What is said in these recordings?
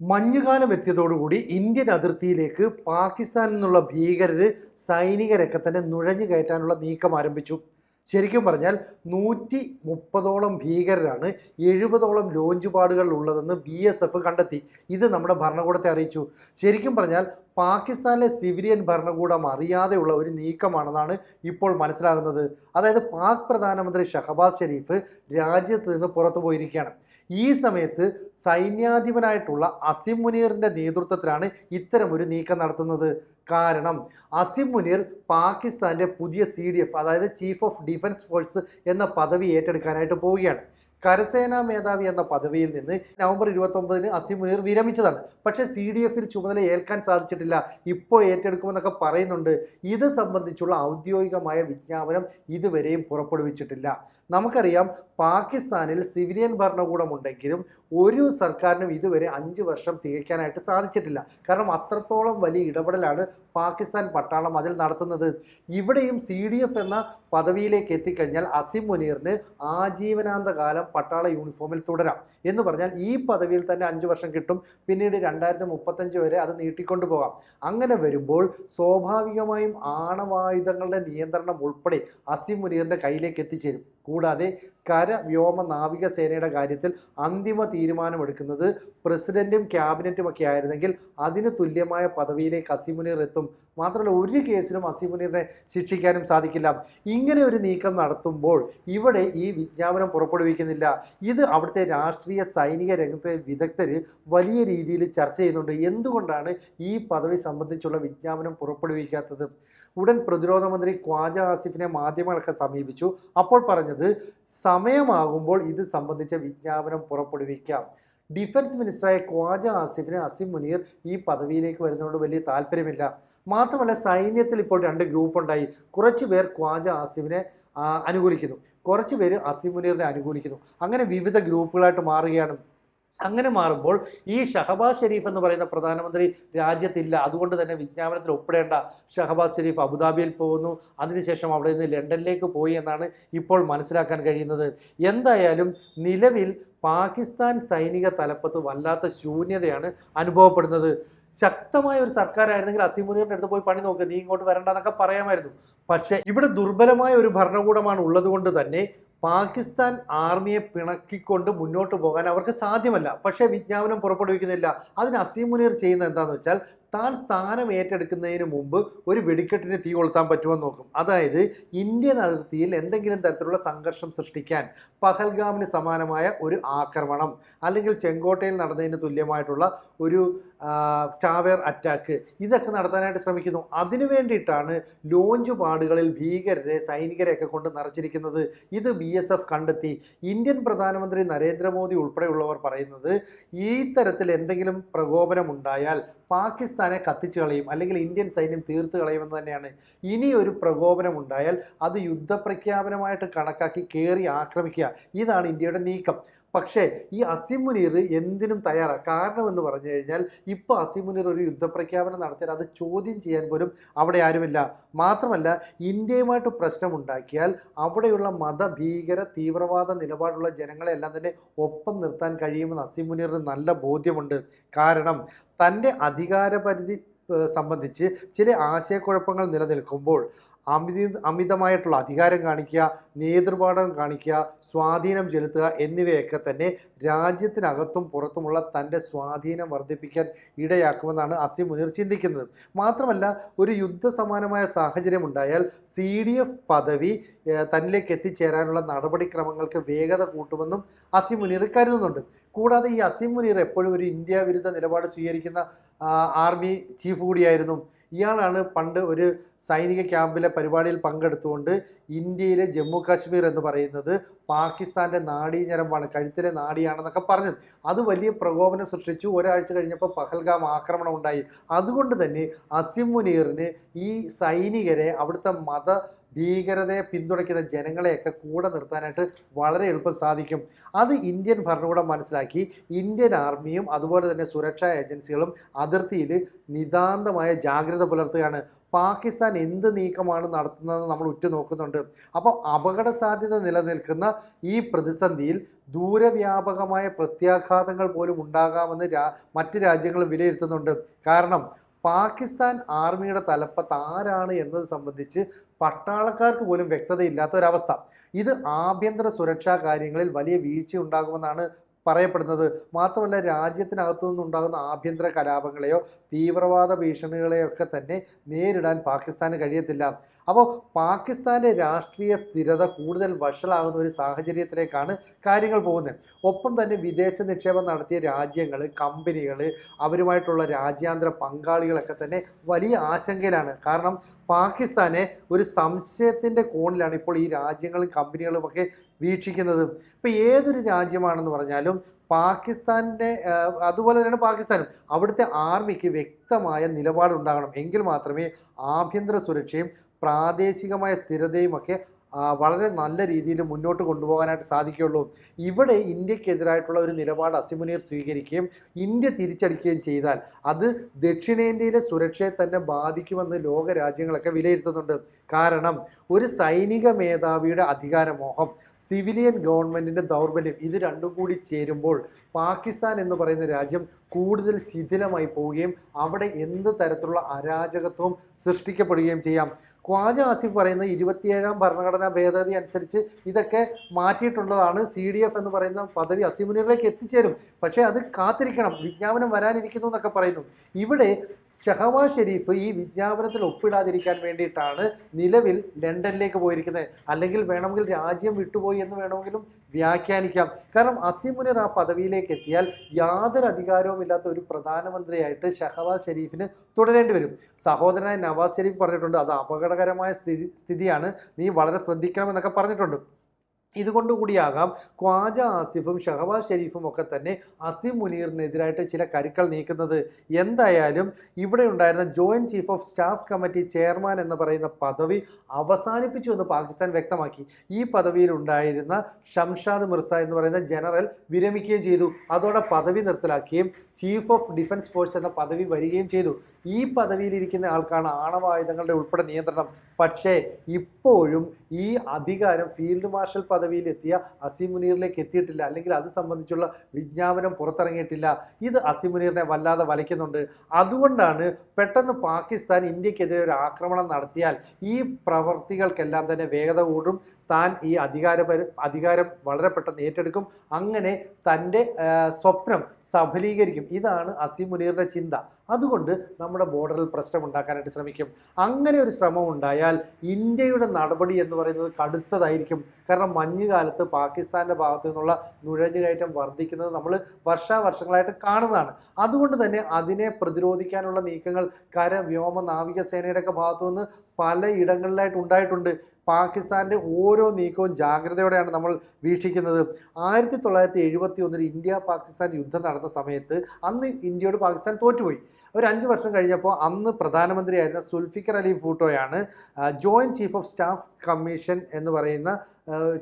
മഞ്ഞുകാലം എത്തിയതോടുകൂടി ഇന്ത്യൻ അതിർത്തിയിലേക്ക് പാകിസ്ഥാനിൽ നിന്നുള്ള ഭീകരർ സൈനികരൊക്കെ തന്നെ നുഴഞ്ഞു കയറ്റാനുള്ള നീക്കം ആരംഭിച്ചു. ശരിക്കും പറഞ്ഞാൽ നൂറ്റി മുപ്പതോളം ഭീകരരാണ് എഴുപതോളം ലോഞ്ച് പാടുകൾ ഉള്ളതെന്ന് ബി എസ് എഫ് കണ്ടെത്തി. ഇത് നമ്മുടെ ഭരണകൂടത്തെ അറിയിച്ചു. ശരിക്കും പറഞ്ഞാൽ പാകിസ്ഥാനിലെ സിവിലിയൻ ഭരണകൂടം അറിയാതെയുള്ള ഒരു നീക്കമാണെന്നാണ് ഇപ്പോൾ മനസ്സിലാകുന്നത്. അതായത് പാക് പ്രധാനമന്ത്രി ഷഹബാസ് ഷെരീഫ് രാജ്യത്ത് നിന്ന് പുറത്തു പോയിരിക്കുകയാണ് ഈ സമയത്ത് സൈന്യാധിപനായിട്ടുള്ള അസിം മുനീറിന്റെ നേതൃത്വത്തിലാണ് ഇത്തരമൊരു നീക്കം നടത്തുന്നത്. കാരണം അസിം മുനീർ പാകിസ്ഥാന്റെ പുതിയ സി ഡി എഫ് അതായത് ചീഫ് ഓഫ് ഡിഫൻസ് ഫോഴ്സ് എന്ന പദവി ഏറ്റെടുക്കാനായിട്ട് പോവുകയാണ്. കരസേനാ മേധാവി എന്ന പദവിയിൽ നിന്ന് നവംബർ ഇരുപത്തൊമ്പതിന് അസിം മുനീർ വിരമിച്ചതാണ്. പക്ഷേ സി ഡി എഫിൽ ചുമതല ഏൽക്കാൻ സാധിച്ചിട്ടില്ല. ഇപ്പോൾ ഏറ്റെടുക്കുമെന്നൊക്കെ പറയുന്നുണ്ട്. ഇത് സംബന്ധിച്ചുള്ള ഔദ്യോഗികമായ വിജ്ഞാപനം ഇതുവരെയും പുറപ്പെടുവിച്ചിട്ടില്ല. നമുക്കറിയാം പാകിസ്ഥാനിൽ സിവിലിയൻ ഭരണകൂടമുണ്ടെങ്കിലും ഒരു സർക്കാരിനും ഇതുവരെ അഞ്ച് വർഷം തികയ്ക്കാനായിട്ട് സാധിച്ചിട്ടില്ല. കാരണം അത്രത്തോളം വലിയ ഇടപെടലാണ് പാകിസ്ഥാൻ പട്ടാളം അതിൽ നടത്തുന്നത്. ഇവിടെയും സി ഡി എഫ് എന്ന പദവിയിലേക്ക് എത്തിക്കഴിഞ്ഞാൽ അസിം മുനീറിന് ആജീവനാന്ത കാലം പട്ടാള യൂണിഫോമിൽ തുടരാം എന്ന് പറഞ്ഞാൽ ഈ പദവിയിൽ തന്നെ അഞ്ച് വർഷം കിട്ടും. പിന്നീട് രണ്ടായിരത്തി മുപ്പത്തഞ്ച് വരെ അത് നീട്ടിക്കൊണ്ടു പോകാം. അങ്ങനെ വരുമ്പോൾ സ്വാഭാവികമായും ആണവായുധങ്ങളുടെ നിയന്ത്രണം ഉൾപ്പെടെ അസിം മുനീറിന്റെ കയ്യിലേക്ക് എത്തിച്ചേരും. കൂടാതെ കര വ്യോമ നാവിക സേനയുടെ കാര്യത്തിൽ അന്തിമ തീരുമാനമെടുക്കുന്നത് പ്രസിഡന്റും ക്യാബിനറ്റും ഒക്കെ ആയിരുന്നെങ്കിൽ അതിന് തുല്യമായ പദവിയിലേക്ക് അസിമുനീർ എത്തും. മാത്രമല്ല ഒരു കേസിലും അസിമുനീറിനെ ശിക്ഷിക്കാനും സാധിക്കില്ല. ഇങ്ങനെ ഒരു നീക്കം നടത്തുമ്പോൾ ഇവിടെ ഈ വിജ്ഞാപനം പുറപ്പെടുവിക്കുന്നില്ല. ഇത് അവിടുത്തെ രാഷ്ട്രീയ സൈനിക രംഗത്തെ വിദഗ്ധർ വലിയ രീതിയിൽ ചർച്ച ചെയ്യുന്നുണ്ട്. എന്തുകൊണ്ടാണ് ഈ പദവി സംബന്ധിച്ചുള്ള വിജ്ഞാപനം പുറപ്പെടുവിക്കാത്തത്? ഉടൻ പ്രതിരോധ മന്ത്രി ഖ്വാജ ആസിഫിനെ മാധ്യമങ്ങളൊക്കെ സമീപിച്ചു. അപ്പോൾ പറഞ്ഞത് സമയമാകുമ്പോൾ ഇത് സംബന്ധിച്ച വിജ്ഞാപനം പുറപ്പെടുവിക്കാം. ഡിഫൻസ് മിനിസ്റ്ററായ ഖ്വാജ ആസിഫിന് അസിം മുനീർ ഈ പദവിയിലേക്ക് വരുന്നതുകൊണ്ട് വലിയ താല്പര്യമില്ല. മാത്രമല്ല സൈന്യത്തിൽ ഇപ്പോൾ രണ്ട് ഗ്രൂപ്പ് ഉണ്ടായി കുറച്ച് പേർ ഖ്വാജ ആസിഫിനെ അനുകൂലിക്കുന്നു. കുറച്ച് പേര് അസിം മുനീറിനെ അനുകൂലിക്കുന്നു. അങ്ങനെ വിവിധ ഗ്രൂപ്പുകളായിട്ട് മാറുകയാണ്. അങ്ങനെ മാറുമ്പോൾ ഈ ഷഹബാസ് ഷെരീഫ് എന്ന് പറയുന്ന പ്രധാനമന്ത്രി രാജ്യത്തില്ല. അതുകൊണ്ട് തന്നെ വിജ്ഞാപനത്തിൽ ഒപ്പിടേണ്ട ഷഹബാസ് ഷെരീഫ് അബുദാബിയിൽ പോകുന്നു. അതിനുശേഷം അവിടെ നിന്ന് ലണ്ടനിലേക്ക് പോയി എന്നാണ് ഇപ്പോൾ മനസ്സിലാക്കാൻ കഴിയുന്നത്. എന്തായാലും നിലവിൽ പാകിസ്ഥാൻ സൈനിക തലപ്പത്ത് വല്ലാത്ത ശൂന്യതയാണ് അനുഭവപ്പെടുന്നത്. ശക്തമായ ഒരു സർക്കാരായിരുന്നെങ്കിൽ അസീം മുനീറിന്റെ അടുത്ത് പോയി പണി നോക്കുക നീ ഇങ്ങോട്ട് വരണ്ട എന്നൊക്കെ പറയാമായിരുന്നു. പക്ഷേ ഇവിടെ ദുർബലമായ ഒരു ഭരണകൂടമാണ് ഉള്ളതുകൊണ്ട് തന്നെ പാകിസ്ഥാൻ ആർമിയെ പിണക്കിക്കൊണ്ട് മുന്നോട്ട് പോകാൻ അവർക്ക് സാധ്യമല്ല. പക്ഷേ വിജ്ഞാപനം പുറപ്പെടുവിക്കുന്നില്ല. അതിന് അസീം മുനീർ ചെയ്യുന്ന എന്താണെന്ന് വെച്ചാൽ താൻ സ്ഥാനം ഏറ്റെടുക്കുന്നതിന് മുമ്പ് ഒരു വെടിക്കെട്ടിന് തീ കൊളുത്താൻ പറ്റുമെന്ന് നോക്കും. അതായത് ഇന്ത്യൻ അതിർത്തിയിൽ എന്തെങ്കിലും തരത്തിലുള്ള സംഘർഷം സൃഷ്ടിക്കാൻ പഹൽഗാമിന് സമാനമായ ഒരു ആക്രമണം അല്ലെങ്കിൽ ചെങ്കോട്ടയിൽ നടന്നതിന് തുല്യമായിട്ടുള്ള ഒരു ചാവേർ അറ്റാക്ക്. ഇതൊക്കെ നടത്താനായിട്ട് ശ്രമിക്കുന്നു. അതിനു വേണ്ടിയിട്ടാണ് ലോഞ്ച് പാടുകളിൽ ഭീകരരെ സൈനികരെയൊക്കെ കൊണ്ട് നിറച്ചിരിക്കുന്നത്. ഇത് ബി എസ് എഫ് കണ്ടെത്തി. ഇന്ത്യൻ പ്രധാനമന്ത്രി നരേന്ദ്രമോദി ഉൾപ്പെടെയുള്ളവർ പറയുന്നത് ഈ തരത്തിൽ എന്തെങ്കിലും പ്രകോപനമുണ്ടായാൽ പാകിസ്ഥാനെ കത്തിച്ചു കളയും അല്ലെങ്കിൽ ഇന്ത്യൻ സൈന്യം തീർത്ത് കളയുമെന്ന് തന്നെയാണ്. ഇനി ഒരു പ്രകോപനം ഉണ്ടായാൽ അത് യുദ്ധപ്രഖ്യാപനമായിട്ട് കണക്കാക്കി കയറി ആക്രമിക്കുക. ഇതാണ് ഇന്ത്യയുടെ നീക്കം. പക്ഷേ ഈ അസീം മുനീർ എന്തിനും തയ്യാറാണ്. കാരണം എന്ന് പറഞ്ഞു കഴിഞ്ഞാൽ ഇപ്പോൾ അസീം മുനീർ ഒരു യുദ്ധപ്രഖ്യാപനം നടത്തിയാൽ അത് ചോദ്യം ചെയ്യാൻ പോലും അവിടെ ആരുമില്ല. മാത്രമല്ല ഇന്ത്യയുമായിട്ട് പ്രശ്നമുണ്ടാക്കിയാൽ അവിടെയുള്ള മതഭീകര തീവ്രവാദ നിലപാടുള്ള ജനങ്ങളെല്ലാം തന്നെ ഒപ്പം നിർത്താൻ കഴിയുമെന്ന് അസീം മുനീറിന് നല്ല ബോധ്യമുണ്ട്. കാരണം തന്റെ അധികാരപരിധി സംബന്ധിച്ച് ചില ആശയക്കുഴപ്പങ്ങൾ നിലനിൽക്കുമ്പോൾ അമിത അമിതമായിട്ടുള്ള അധികാരം കാണിക്കുക നേതൃപാഠം കാണിക്കുക സ്വാധീനം ചെലുത്തുക എന്നിവയൊക്കെ തന്നെ രാജ്യത്തിനകത്തും പുറത്തുമുള്ള തന്റെ സ്വാധീനം വർദ്ധിപ്പിക്കാൻ ഇടയാക്കുമെന്നാണ് അസിം മുനീർ ചിന്തിക്കുന്നത്. മാത്രമല്ല ഒരു യുദ്ധസമാനമായ സാഹചര്യം ഉണ്ടായാൽ സി ഡി എഫ് പദവി തന്നിലേക്ക് എത്തിച്ചേരാനുള്ള നടപടിക്രമങ്ങൾക്ക് വേഗത കൂട്ടുമെന്നും അസിം മുനീർ കരുതുന്നുണ്ട്. കൂടാതെ ഈ അസിം മുനീർ എപ്പോഴും ഒരു ഇന്ത്യ വിരുദ്ധ നിലപാട് സ്വീകരിക്കുന്ന ആർമി ചീഫ് കൂടിയായിരുന്നു. ഇയാളാണ് പണ്ട് ഒരു സൈനിക ക്യാമ്പിലെ പരിപാടിയിൽ പങ്കെടുത്തുകൊണ്ട് ഇന്ത്യയിലെ ജമ്മു കാശ്മീർ എന്ന് പറയുന്നത് പാകിസ്ഥാന്റെ നാഡീഞരമ്പാണ് കഴുത്തിലെ നാടിയാണെന്നൊക്കെ പറഞ്ഞത്. അത് വലിയ പ്രകോപനം സൃഷ്ടിച്ചു. ഒരാഴ്ച കഴിഞ്ഞപ്പോൾ പഹൽഗാം ആക്രമണം ഉണ്ടായി. അതുകൊണ്ട് തന്നെ അസിം മുനീറിന് ഈ സൈനികരെ അവിടുത്തെ മത ഭീകരതയെ പിന്തുണയ്ക്കുന്ന ജനങ്ങളെയൊക്കെ കൂടെ നിർത്താനായിട്ട് വളരെ എളുപ്പം സാധിക്കും. അത് ഇന്ത്യൻ ഭരണകൂടം മനസ്സിലാക്കി ഇന്ത്യൻ ആർമിയും അതുപോലെ തന്നെ സുരക്ഷാ ഏജൻസികളും അതിർത്തിയിൽ നിതാന്തമായ ജാഗ്രത പുലർത്തുകയാണ്. പാകിസ്ഥാൻ എന്ത് നീക്കമാണ് നടത്തുന്നതെന്ന് നമ്മൾ ഉറ്റുനോക്കുന്നുണ്ട്. അപ്പോൾ അപകട സാധ്യത നിലനിൽക്കുന്ന ഈ പ്രതിസന്ധിയിൽ ദൂരവ്യാപകമായ പ്രത്യാഘാതങ്ങൾ പോലും ഉണ്ടാകാമെന്ന് മറ്റ് രാജ്യങ്ങൾ വിലയിരുത്തുന്നുണ്ട്. കാരണം പാകിസ്ഥാൻ ആർമിയുടെ തലപ്പത്ത് ആരാണ് എന്നത് സംബന്ധിച്ച് പട്ടാളക്കാർക്ക് പോലും വ്യക്തതയില്ലാത്ത ഒരവസ്ഥ ഇത് ആഭ്യന്തര സുരക്ഷാ കാര്യങ്ങളിൽ വലിയ വീഴ്ച ഉണ്ടാകുമെന്നാണ് പറയപ്പെടുന്നത്. മാത്രമല്ല രാജ്യത്തിനകത്തു നിന്നുണ്ടാകുന്ന ആഭ്യന്തര കലാപങ്ങളെയോ തീവ്രവാദ ഭീഷണികളെയോ ഒക്കെ തന്നെ നേരിടാൻ പാകിസ്ഥാന് കഴിയത്തില്ല. അപ്പോൾ പാകിസ്ഥാന്റെ രാഷ്ട്രീയ സ്ഥിരത കൂടുതൽ വഷളാകുന്ന ഒരു സാഹചര്യത്തിലേക്കാണ് കാര്യങ്ങൾ പോകുന്നത്. ഒപ്പം തന്നെ വിദേശ നിക്ഷേപം നടത്തിയ രാജ്യങ്ങൾ കമ്പനികൾ അവരുമായിട്ടുള്ള രാജ്യാന്തര പങ്കാളികളൊക്കെ തന്നെ വലിയ ആശങ്കയിലാണ്. കാരണം പാകിസ്ഥാനെ ഒരു സംശയത്തിന്റെ കോണിലാണ് ഇപ്പോൾ ഈ രാജ്യങ്ങളും കമ്പനികളും ഒക്കെ വീക്ഷിക്കുന്നത്. ഇപ്പോൾ ഏതൊരു രാജ്യമാണെന്ന് പറഞ്ഞാലും പാകിസ്ഥാന്റെ അതുപോലെ തന്നെയാണ് പാകിസ്ഥാനും. അവിടുത്തെ ആർമിക്ക് വ്യക്തമായ നിലപാടുണ്ടാകണം. എങ്കിൽ മാത്രമേ ആഭ്യന്തര സുരക്ഷയും പ്രാദേശികമായ സ്ഥിരതയും ഒക്കെ വളരെ നല്ല രീതിയിൽ മുന്നോട്ട് കൊണ്ടുപോകാനായിട്ട് സാധിക്കുകയുള്ളൂ. ഇവിടെ ഇന്ത്യക്കെതിരായിട്ടുള്ള ഒരു നിലപാട് അസിമുനീർ സ്വീകരിക്കുകയും ഇന്ത്യ തിരിച്ചടിക്കുകയും ചെയ്താൽ അത് ദക്ഷിണേന്ത്യയിലെ സുരക്ഷയെ തന്നെ ബാധിക്കുമെന്ന് ലോക രാജ്യങ്ങളൊക്കെ വിലയിരുത്തുന്നുണ്ട്. കാരണം ഒരു സൈനിക മേധാവിയുടെ അധികാരമോഹം സിവിലിയൻ ഗവൺമെന്റിന്റെ ദൗർബല്യം ഇത് രണ്ടും കൂടി ചേരുമ്പോൾ പാകിസ്ഥാൻ എന്ന് പറയുന്ന രാജ്യം കൂടുതൽ ശിഥിലമായി പോവുകയും അവിടെ എന്ത് തരത്തിലുള്ള അരാജകത്വവും സൃഷ്ടിക്കപ്പെടുകയും ചെയ്യാം. ഖ്വാജ ആസിഫ് പറയുന്ന ഇരുപത്തിയേഴാം ഭരണഘടനാ ഭേദഗതി അനുസരിച്ച് ഇതൊക്കെ മാറ്റിയിട്ടുള്ളതാണ് സി ഡി എഫ് എന്ന് പറയുന്ന പദവി അസിമുനിലേക്ക് എത്തിച്ചേരും. പക്ഷേ അത് കാത്തിരിക്കണം. വിജ്ഞാപനം വരാനിരിക്കുന്നു എന്നൊക്കെ പറയുന്നു. ഇവിടെ ഷഹവാ ഷെരീഫ് ഈ വിജ്ഞാപനത്തിൽ ഒപ്പിടാതിരിക്കാൻ വേണ്ടിയിട്ടാണ് നിലവിൽ ലണ്ടനിലേക്ക് പോയിരിക്കുന്നത്. അല്ലെങ്കിൽ വേണമെങ്കിൽ രാജ്യം വിട്ടുപോയി എന്ന് വേണമെങ്കിലും വ്യാഖ്യാനിക്കാം. കാരണം അസിമുനിർ ആ പദവിയിലേക്ക് എത്തിയാൽ യാതൊരു അധികാരവും ഇല്ലാത്ത ഒരു പ്രധാനമന്ത്രിയായിട്ട് ഷഹബാസ് ഷെരീഫിന് തുടരേണ്ടി വരും. സഹോദരനായ നവാസ് ഷെരീഫ് പറഞ്ഞിട്ടുണ്ട് അത് അപകടകരമായ സ്ഥിതി സ്ഥിതിയാണ്. നീ വളരെ ശ്രദ്ധിക്കണമെന്നൊക്കെ പറഞ്ഞിട്ടുണ്ട്. ഇതുകൊണ്ടുകൂടിയാകാം ഖ്വാജ ആസിഫും ഷഹബാസ് ഷെരീഫും ഒക്കെ തന്നെ അസിം മുനീറിനെതിരായിട്ട് ചില കരുക്കൾ നീക്കുന്നത് എന്തായാലും ഇവിടെ ഉണ്ടായിരുന്ന joint chief of staff committee chairman എന്ന് പറയുന്ന പദവി അവസാനിപ്പിച്ചു എന്ന് പാകിസ്ഥാൻ വ്യക്തമാക്കി. ഈ പദവിയിൽ ഉണ്ടായിരുന്ന ഷംഷാദ് മിർസ എന്ന് പറയുന്ന ജനറൽ വിരമിക്കുകയും ചെയ്തു. അതോടെ പദവി നിർത്തലാക്കുകയും ചീഫ് ഓഫ് ഡിഫൻസ് ഫോഴ്സ് എന്ന പദവി വരികയും ചെയ്തു. ഈ പദവിയിലിരിക്കുന്ന ആൾക്കാണ് ആണവായുധങ്ങളുടെ ഉൾപ്പെടെ നിയന്ത്രണം. പക്ഷേ ഇപ്പോഴും ഈ അധികാരം ഫീൽഡ് മാർഷൽ പദവിയിലെത്തിയ അസീം മുനീറിലേക്ക് എത്തിയിട്ടില്ല. അല്ലെങ്കിൽ അത് സംബന്ധിച്ചുള്ള വിജ്ഞാപനം പുറത്തിറങ്ങിയിട്ടില്ല. ഇത് അസിമുനീറിനെ വല്ലാതെ വലയ്ക്കുന്നുണ്ട്. അതുകൊണ്ടാണ് പെട്ടെന്ന് പാകിസ്ഥാൻ ഇന്ത്യക്കെതിരെ ഒരു ആക്രമണം നടത്തിയാൽ ഈ പ്രവർത്തികൾക്കെല്ലാം തന്നെ വേഗത കൂടും. താൻ ഈ അധികാര അധികാരം വളരെ പെട്ടെന്ന് ഏറ്റെടുക്കും. അങ്ങനെ തന്റെ സ്വപ്നം സഫലീകരിക്കും. ഇതാണ് അസീം മുനീറിന്റെ ചിന്ത. അതുകൊണ്ട് നമ്മുടെ ബോർഡറിൽ പ്രശ്നം ഉണ്ടാക്കാനായിട്ട് ശ്രമിക്കും. അങ്ങനെ ഒരു ശ്രമം ഉണ്ടായാൽ ഇന്ത്യയുടെ നടപടി എന്ന് പറയുന്നത് കടുത്തതായിരിക്കും. കാരണം മഞ്ഞുകാലത്ത് പാകിസ്ഥാന്റെ ഭാഗത്തു നിന്നുള്ള നുഴഞ്ഞുകയറ്റം വർദ്ധിക്കുന്നത് നമ്മൾ വർഷാവർഷങ്ങളായിട്ട് കാണുന്നതാണ്. അതുകൊണ്ട് തന്നെ അതിനെ പ്രതിരോധിക്കാനുള്ള നീക്കങ്ങൾ കര വ്യോമ നാവികസേനയുടെ ഒക്കെ ഭാഗത്തു നിന്ന് പലയിടങ്ങളിലായിട്ട് ഉണ്ടായിട്ടുണ്ട്. പാകിസ്ഥാന്റെ ഓരോ നീക്കവും ജാഗ്രതയോടെയാണ് നമ്മൾ വീക്ഷിക്കുന്നത്. ആയിരത്തി തൊള്ളായിരത്തി എഴുപത്തി ഒന്നിൽ ഇന്ത്യ പാകിസ്ഥാൻ യുദ്ധം നടന്ന സമയത്ത് അന്ന് ഇന്ത്യയോട് പാകിസ്ഥാൻ തോറ്റുപോയി. ഒരു അഞ്ച് വർഷം കഴിഞ്ഞപ്പോൾ അന്ന് പ്രധാനമന്ത്രിയായിരുന്ന Zulfikar Ali ഭൂട്ടോയാണ് joint chief of staff commission എന്ന് പറയുന്ന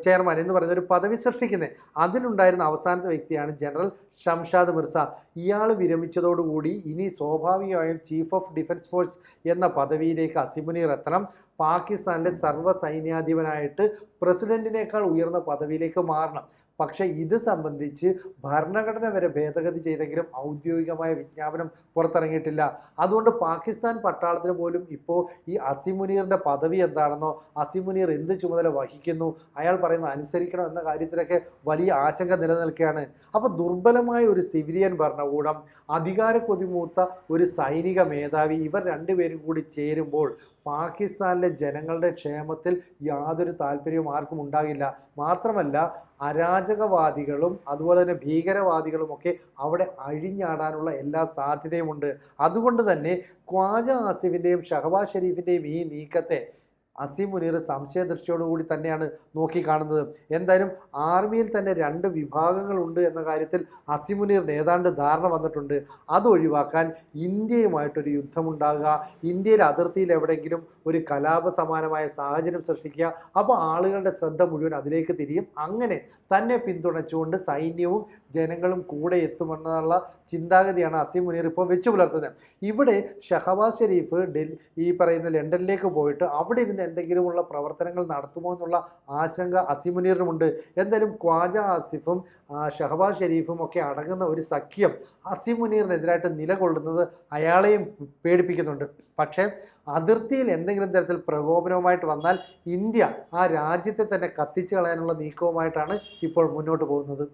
ചെയർമാൻ എന്ന് പറയുന്ന ഒരു പദവി സൃഷ്ടിക്കുന്നത്. അതിലുണ്ടായിരുന്ന അവസാനത്തെ വ്യക്തിയാണ് ജനറൽ ഷംഷാദ് മിർസ. ഇയാൾ വിരമിച്ചതോടുകൂടി ഇനി സ്വാഭാവികമായും ചീഫ് ഓഫ് ഡിഫൻസ് ഫോഴ്സ് എന്ന പദവിയിലേക്ക് അസിമുനീർ എത്തണം. പാകിസ്ഥാനിലെ സർവ സൈന്യാധിപനായിട്ട് പ്രസിഡന്റിനേക്കാൾ ഉയർന്ന പദവിയിലേക്ക് മാറണം. പക്ഷേ ഇത് സംബന്ധിച്ച് ഭരണഘടന വരെ ഭേദഗതി ചെയ്തെങ്കിലും ഔദ്യോഗികമായ വിജ്ഞാപനം പുറത്തിറങ്ങിയിട്ടില്ല. അതുകൊണ്ട് പാകിസ്ഥാൻ പട്ടാളത്തിന് പോലും ഇപ്പോൾ ഈ അസിമുനീറിന്റെ പദവി എന്താണെന്നോ അസിമുനീർ എന്ത് ചുമതല വഹിക്കുന്നു അയാൾ പറയുന്നത് അനുസരിക്കണം എന്ന കാര്യത്തിലൊക്കെ വലിയ ആശങ്ക നിലനിൽക്കുകയാണ്. അപ്പോൾ ദുർബലമായ ഒരു സിവിലിയൻ ഭരണകൂടം അധികാര കൊതിമൂത്ത ഒരു സൈനിക മേധാവി ഇവർ രണ്ടുപേരും കൂടി ചേരുമ്പോൾ പാകിസ്ഥാനിലെ ജനങ്ങളുടെ ക്ഷേമത്തിൽ യാതൊരു താല്പര്യവും ആർക്കും ഉണ്ടാകില്ല. മാത്രമല്ല അരാജകവാദികളും അതുപോലെ തന്നെ ഭീകരവാദികളുമൊക്കെ അവിടെ അഴിഞ്ഞാടാനുള്ള എല്ലാ സാധ്യതയുമുണ്ട്. അതുകൊണ്ട് തന്നെ ഖ്വാജ ആസിഫിന്റെയും ഷഹബാസ് ഷെരീഫിന്റെയും ഈ നീക്കത്തെ അസീം മുനീർ സംശയദൃഷ്ടിയോടുകൂടി തന്നെയാണ് നോക്കിക്കാണുന്നത്. എന്തായാലും ആർമിയിൽ തന്നെ രണ്ട് വിഭാഗങ്ങളുണ്ട് എന്ന കാര്യത്തിൽ അസീം മുനീറിന് ഏതാണ്ട് ധാരണ വന്നിട്ടുണ്ട്. അത് ഒഴിവാക്കാൻ ഇന്ത്യയുമായിട്ടൊരു യുദ്ധമുണ്ടാകുക ഇന്ത്യയിലെ അതിർത്തിയിൽ എവിടെയെങ്കിലും ഒരു കലാപ സമാനമായ സാഹചര്യം സൃഷ്ടിക്കുക അപ്പോൾ ആളുകളുടെ ശ്രദ്ധ മുഴുവൻ അതിലേക്ക് തിരിയും. അങ്ങനെ തന്നെ പിന്തുണച്ചുകൊണ്ട് സൈന്യവും ജനങ്ങളും കൂടെ എത്തുമെന്നുള്ള ചിന്താഗതിയാണ് അസീം മുനീർ ഇപ്പോൾ വെച്ചു പുലർത്തുന്നത്. ഇവിടെ ഷഹബാസ് ഷെരീഫ് ഡൽ ഈ പറയുന്ന ലണ്ടനിലേക്ക് പോയിട്ട് അവിടെ ഇരുന്ന് എന്തെങ്കിലുമുള്ള പ്രവർത്തനങ്ങൾ നടത്തുമോ എന്നുള്ള ആശങ്ക അസിമുനീറിനുമുണ്ട്. എന്തായാലും ഖ്വാജ ആസിഫും ഷഹബാസ് ഷെരീഫും ഒക്കെ അടങ്ങുന്ന ഒരു സഖ്യം അസിമുനീറിനെതിരായിട്ട് നിലകൊള്ളുന്നത് അയാളെയും പേടിപ്പിക്കുന്നുണ്ട്. പക്ഷേ അതിർത്തിയിൽ എന്തെങ്കിലും തരത്തിൽ പ്രകോപനവുമായിട്ട് വന്നാൽ ഇന്ത്യ ആ രാജ്യത്തെ തന്നെ കത്തിച്ചു കളയാനുള്ള നീക്കവുമായിട്ടാണ് ഇപ്പോൾ മുന്നോട്ട് പോകുന്നത്.